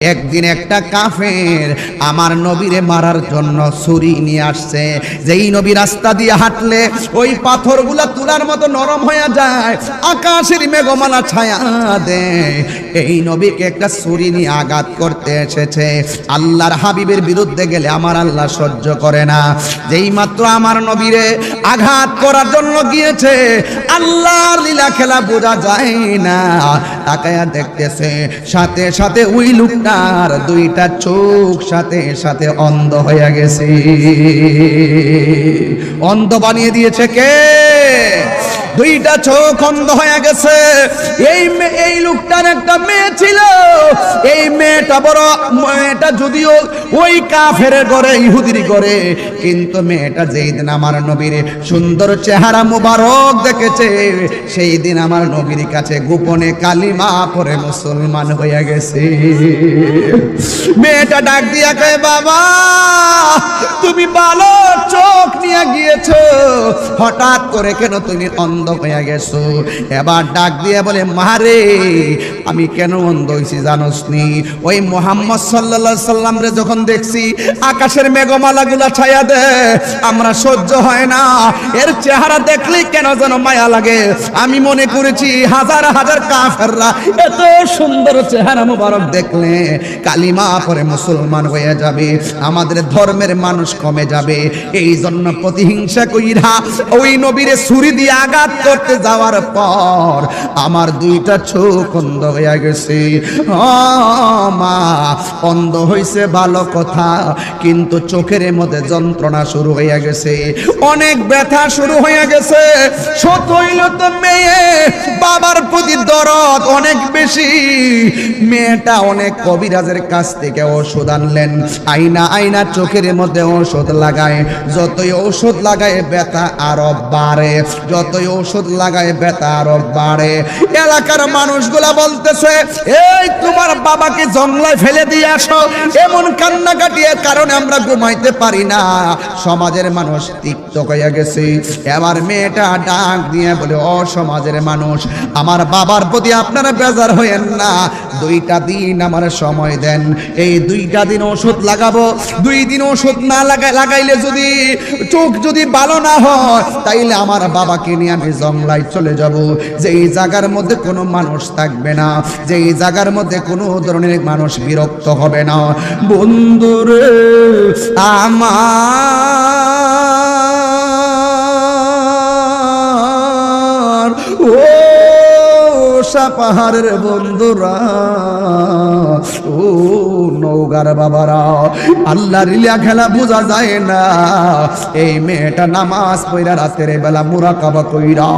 একদিন একটা কাফের আমার নবীরে মারার জন্য ছুরি নিয়ে আসছে। যেই নবী রাস্তা দিয়ে হাঁটলে ওই পাথরগুলা তুলার মতো নরম হয়ে যায়, আকাশের মেঘমালা ছায়া দেয়। এই নবীকে একটা ছুরি নিয়ে আঘাত করতে এসেছে। আল্লাহর হাবিবের বিরুদ্ধে গেলে আমার আল্লাহ সহ্য করে না। যেই মাত্র আমার নবীরে আঘাত করার জন্য গিয়েছে, আল্লাহর লীলা খেলা বোঝা যায় না। তাকায়া দেখতেছে, সাথে সাথে ওই লোকটার দুইটা চোখ সাথে সাথে অন্ধ হয়ে গেছে। অন্ধ বানিয়ে দিয়েছে কে? দুইটা চোখ অন্ধ হয়ে গেছে। এই এই লোকটার একটা মেয়ে ছিল। এই মেয়েটা বড়, মেয়েটা যদিও ওই কাফের করে ইহুদির করে কিন্তু মেয়েটা যেই দিন আমার নবীর সুন্দর চেহারা মুবারক দেখেছে, সেই দিন আমার নবীর কাছে গোপনে কালিমা পরে মুসলমান হয়ে গেছে। মেয়েটা ডাক দিয়া কয়, বাবা! তুমি ভালো চোখ নিয়ে গিয়েছো। হঠাৎ করে কেন তুমি অন্ধ হয়ে গেছো? এবার ডাক দিয়ে বলে মারে আমি কেন অন্ধ হয়েছি জানোস নি ওই মোহাম্মদ সাল্লা সাল্লাম রে যখন দেখছি, আকাশের মেঘমালা গুলা ছায়া দে, আমরা সহ্য হয় না। এর চেহারা দেখলেই কেন যেন মায়া লাগে? আমি মনে করেছি হাজার হাজার কাফেররা এত সুন্দর চেহারা মুবারক দেখলে কালিমা পরে মুসলমান হয়ে যাবে। আমাদের ধর্মের মানুষ কমে যাবে। এই জন্য প্রতিহিংসা কইরা ওই নবীরে ছুরি দিয়ে আঘাত করতে যাওয়ার পর আমার দুইটা চোখ অন্ধ হয়ে গেছে। মা, অন্ধ হইছে ভালো কথা, কিন্তু চোখের মধ্যে যন্ত্রণা শুরু হয়ে গেছে। অনেক ব্যথা শুরু হয়ে গেছে। সত হইল তো মেয়ে, বাবার প্রতি দরদ অনেক বেশি। মেয়েটা অনেক কবিরাজের কাছ থেকে ওষুধ আনলেন। আইনা আইনা চোখের মধ্যে ওষুধ লাগায়, যতই ওষুধ লাগায় ব্যথা আরও বাড়ে, যতই ওষুধ লাগায় ব্যথা আরও বাড়ে। এলাকার মানুষগুলা বলতেছে, এই তোমার বাবাকে জঙ্গলায় ফেলে দিয়ে আসো, এমন কান্নাকাটির কারণে আমরা ঘুমাইতে পারি না। সমাজের মানুষ তিক্ত হয়ে গেছে। এবার মেয়েটা ডাক দিয়ে বলে, ও সমাজের মানুষ, আমার বাবার প্রতি আপনারা বেজার হয়েন না। দুইটা দিন আমার সময় দেন। এই দুইটা দিন ওষুধ লাগাবো, দুই দিন ওষুধ না লাগাই লাগাইলে যদি চোখ যদি ভালো না হয়, তাইলে আমার বাবাকে নিয়ে আমি জংলায় চলে যাব। যেই জায়গার মধ্যে কোনো মানুষ থাকবে না, যেই জায়গার মধ্যে কোনো ধরনের মানুষ বিরক্ত হবে না। বন্ধুরে আমার, ও পাহাড়ের বন্ধুরা, ও নৌগার বাবারা আল্লাহ রিলিয়া খেলা বোঝা যায় না। এই মেয়েটা নামাজ পইরা রাতের বেলা মুরাকাবা কইরা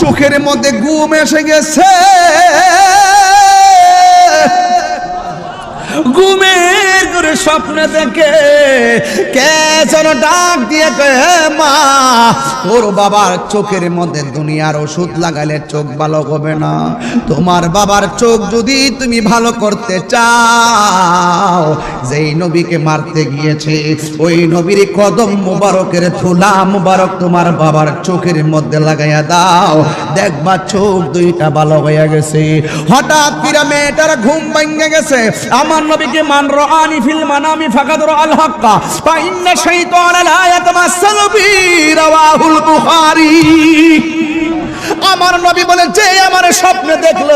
চোখের মধ্যে ঘুম এসে গেছে। ঘুমের করে স্বপ্ন দেখে কে যেন ডাক দিয়ে "হে মা তোর বাবার চোখের মধ্যে দুনিয়ার ওষুধ লাগালে চোখ ভালো হবে না। তোমার বাবার চোখ যদি তুমি ভালো করতে চাও, যেই নবীকে মারতে গিয়েছে, ওই নবীর কদম মুবারকের থুলা মুবারক তোমার বাবার চোখের মধ্যে লাগাইয়া দাও। দেখবা চোখ দুইটা ভালো হয়ে গেছে। হঠাৎ কিরা মেয়েটার ঘুম ভেঙে গেছে। আমার নবীকে মান রানি ফিল মানামি ফাকাদ আল হাক্কা, ফা ইন্না শাইতানা লা ইয়াতামাসসালু বি রাওয়াহুল বুখারী। আমার নবী বলে, যে আমার স্বপ্নে দেখল,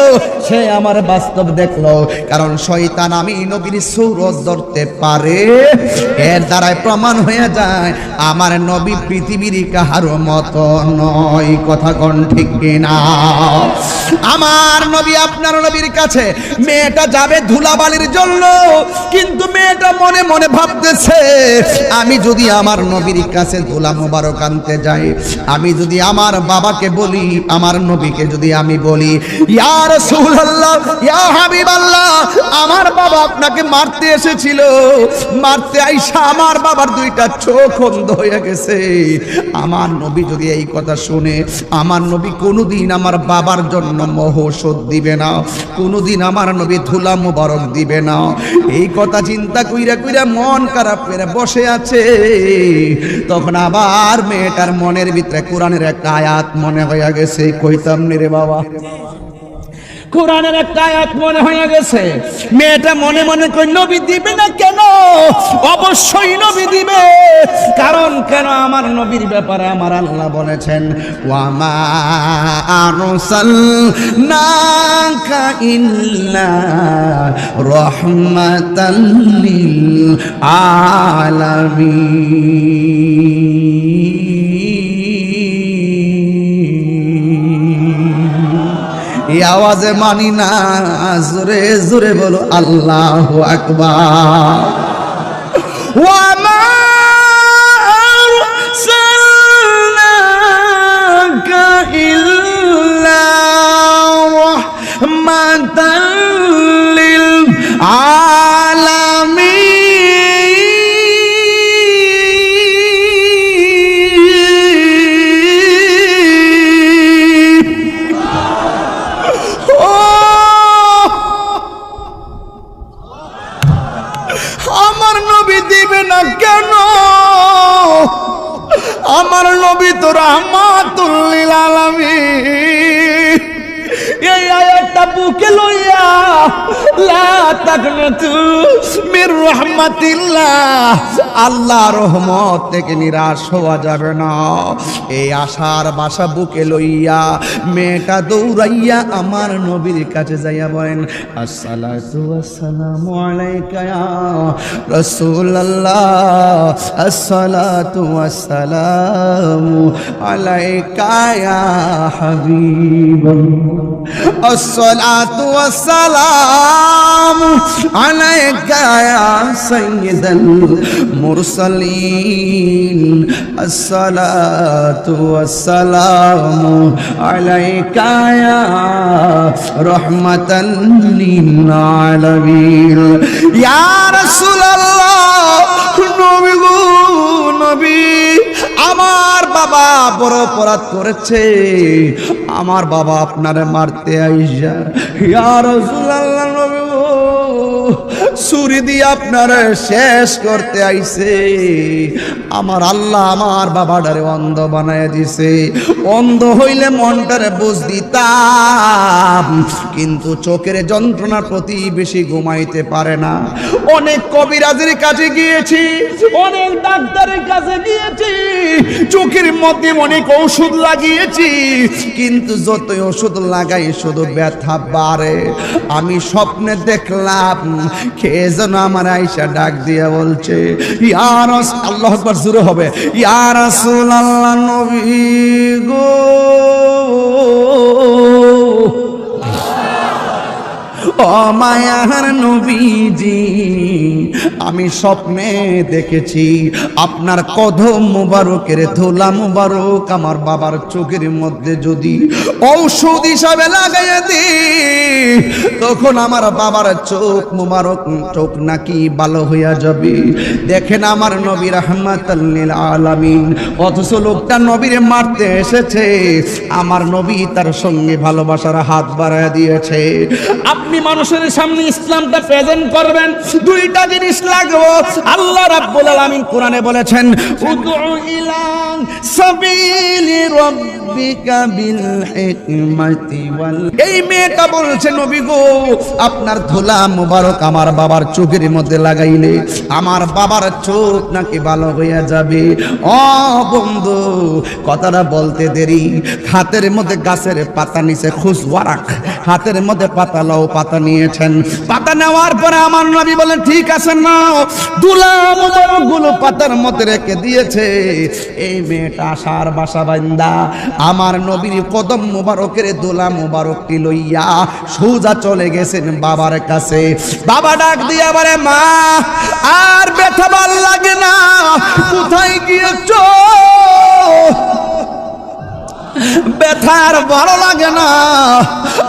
সে আমার বাস্তব দেখল। কারণ শয়তান আমি নবীর সৌরজ ধরতে পারে। এর দ্বারাই প্রমাণ হয়ে যায়, আমার নবী পৃথিবীর কাহারো মতো নয়। কথা কোন ঠিক কিনা? আমার নবী আপনার নবীর কাছে, মেয়েটা যাবে ধুলাবালির জন্য। কিন্তু মেয়েটা মনে মনে ভাবতেছে, আমি যদি আমার নবীর কাছে ধুলা মোবারক আনতে যাই, আমি যদি আমার বাবাকে বলি আমার নবীকে যদি আমি বলি, ইয়া রাসূলুল্লাহ, ইয়া হাবিবাল্লাহ, আমার বাবা আপনাকে মারতে এসেছিল। মারতে আইসা আমার বাবার দুইটা চোখ অন্ধ হয়ে গেছে। আমার নবী যদি এই কথা শুনে, আমার নবী কোনোদিন আমার বাবার জন্য মহৌষধ দিবে না, কোনোদিন আমার নবী ধুলা মুবারক দিবে না। এই কথা চিন্তা কইরা কইরা মন খারাপ করে বসে আছে। তখন আবার মেয়েটার মনের ভিতরে কোরআনের একটা আয়াত মনে হয়ে গেছে কইতাম নি রে বাবা। কোরআনের একটা মনে হয়ে গেছে, মেয়েটা মনে মনে নবী দিবে না কেন? অবশ্যই নবী দিবে। কারণ কেন আমার নবীর ব্যাপারে আমার আল্লাহ বলেছেন আলামিন। এই আওয়াজে মানি না জোরে জোরে বলো আল্লাহ আকবার। ওয়ামা ইল্লা নবী তো রহমাতুল্লিল আলামিন। এই আয়াতটা বুকে লইয়া লা তাকনাতু মির রাহমাতিল্লাহ। আল্লাহ রহমত থেকে নিরাশ হওয়া যাবে না এই আশার বাসা বুকে লইয়া মেয়েটা দৌড়াইয়া আমার নবীর কাছে যাইয়া বলেন আসসালাতু ওয়াসসালামু আলাইকা ইয়া রাসূলুল্লাহ আসসালাতু ওয়াসসালামু আলাইকা ইয়া হাবিবাল্লাহ الصلاة والسلام عليك يا سيد المرسلين الصلاة والسلام عليك يا رحمة للعالمين يا رسول الله نبي গো, নবী আমার বাবা বড় অপরাধ করেছে আমার বাবা আপনারে মারতে আইসা ইয়া রাসূলুল্লাহ নবী গো, ছুরি দিয়ে আপনারে শেষ করতে আইছে। আমার আল্লাহ আমার বাবাটারে অন্ধ বানায় দিছে। অন্ধ হইলে মনটারে বুঝ দিতাম, কিন্তু চোখের যন্ত্রণার প্রতি বেশি ঘুমাইতে পারে না। অনেক কবিরাজের কাছে গিয়েছি, অনেক ডাক্তারের কাছে গিয়েছি, চোখের মধ্যে অনেক ওষুধ লাগিয়েছি, কিন্তু যতই ওষুধ লাগাই শুধু ব্যথা বাড়ে। আমি স্বপ্নে দেখলাম খেয়ে যেন আমার আয়সা ডাক দিয়ে বলছে আল্লাহ আকবার হবে ইয়ার নবী গো। অমায়ার নবীজি, আমি স্বপ্নে দেখেছি আপনার কদম মুবারকের ধোলা মুবারক আমার বাবার চোখের মধ্যে যদি ঔষধ হিসাবে লাগাইয়া দি তখন আমার বাবার চোখ মুবারক চোখ নাকি ভালো হইয়া যাবে। দেখেন আমার নবী রহমাতাল্লিল আলামিন, অথচ লোকটা নবীরে মারতে এসেছে, আমার নবী তার সঙ্গে ভালোবাসার হাত বাড়ায় দিয়েছে। আপনি মানুষের সামনে ইসলামটা প্রেজেন্ট করবেন, দুইটা জিনিস লাগবে। আল্লাহ রাব্বুল আলামিন কোরআনে বলেছেন, উদউ ইলা এই মেয়েটা বলছে, নবী গো, আপনার ধুলা মুবারক আমার বাবার চোখের মধ্যে লাগাইলে আমার বাবার চোখ নাকি ভালো হইয়া যাবে? ও বন্ধু, কথাটা বলতে দেরি। হাতের মধ্যে গাছের পাতা নিচে খুশওয়ারাক হাতের মধ্যে পাতা লাও, পাতা নিয়েছেন। পাতা নেওয়ার পরে আমার নবী বলেন ঠিক আছে না দুলা মুবারকগুলো পাতার মধ্যে রেখে দিয়েছে। এই মেয়েটা আসার বাসা বান্দা। আমার নবীর কদম মুবারকের দোলা মুবারকটি লইয়া সোজা চলে গেছেন বাবার কাছে। বাবা ডাক দিয়ে আমারে মা, আর ব্যথা ভালো লাগে না। কোথায় গিয়েছো? ব্যথার ভালো লাগে না।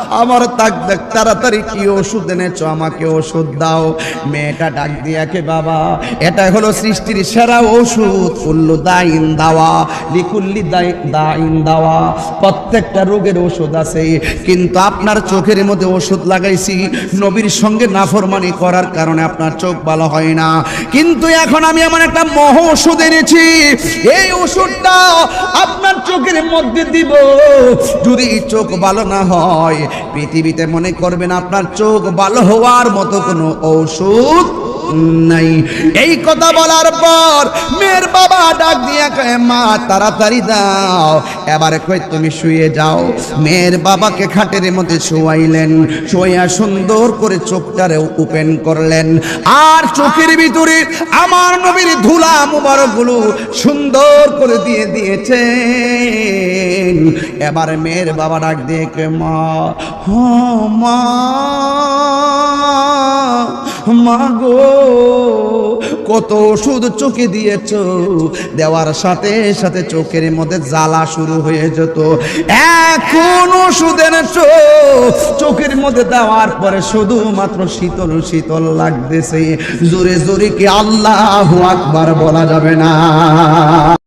আমার তাক দেখ, তাড়াতাড়ি কি ওষুধ এনেছ? আমাকে ওষুধ দাও। মেয়েটা ডাক দিয়াকে বাবা, এটা হলো সৃষ্টির সেরা ওষুধ। কুল্লু দাইন দাওয়া লিকুল্লি দাই- দাইন দাওয়া। প্রত্যেকটা রোগের ওষুধ আছে। কিন্তু আপনার চোখের মধ্যে ওষুধ লাগাইছি, নবীর সঙ্গে নাফরমানি করার কারণে আপনার চোখ ভালো হয় না। কিন্তু এখন আমি এমন একটা মহ ওষুধ এনেছি। এই ওষুধটা আপনার চোখের মধ্যে দিব। যদি চোখ ভালো না হয়, পৃথিবীতে মনে করবেন আপনার চোখ ভালো হওয়ার মতো কোনো ঔষধ নাই। এই কথা বলার পর মেয়ের বাবা ডাক দিয়া কয়ে মা তাড়াতাড়ি দাও এবারে কই তুমি শুয়ে যাও। মেয়ের বাবাকে খাটের মধ্যে শোয়াইলেন শোয়া সুন্দর করে চোখটারে ওপেন করলেন। আর চোখের ভিতরে আমার নবীর ধুলা মুবারকগুলো সুন্দর করে দিয়ে দিয়েছেন। এবারে মেয়ের বাবা ডাক দিয়ে কয়ে, মা হ মা। মা গো, কত ওষুধ চোখে দিয়েছ? দেওয়ার সাথে সাথে চোখের মধ্যে জ্বালা শুরু হয়ে যেত। এখন ওষুধের চোখ চোখের মধ্যে দেওয়ার পরে শুধুমাত্র শীতল শীতল লাগতেছে। জোরে জোরে কি আল্লাহ আকবার বলা যাবে না।